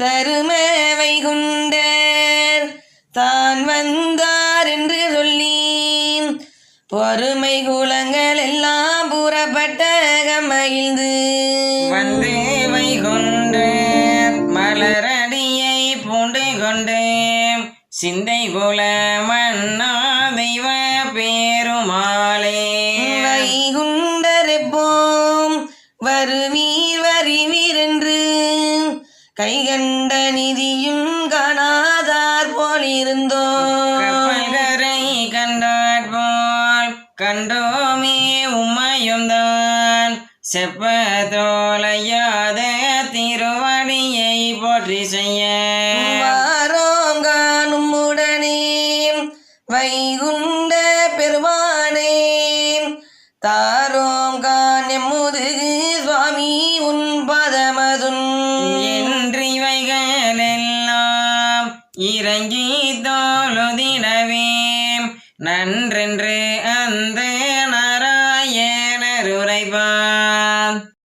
தரும வைகுண்டர் தான் வந்தார் என்று சொல்லி பொறுமை குலங்கள் எல்லாம் புறப்பட்ட மகிழ்ந்து வந்து வைகுண்டு மலரடியை பூண்டு கொண்டு சிந்தை குல மன்னா தெய்வ பேருமாளே. வைகுண்டர் எப்போம் வருவீர் வருவீர். என்று கைகண்ட நிதியும் காணாதார் போலிருந்தோ கப்பல்கரை கண்டாற் போல் கண்டோமே உம்மையும் தான் செப்ப தோலையாத திருவடியை போற்றி செய்ய. வாரோம் காணும் உடனே வைகுண்ட பெருமானே. தாரோம் காண் எம்முதுகு சுவாமி உன் பதமதுன். இறங்கி தோலுதிடவே நன்றென்று அந்த நாராயணருரைவார்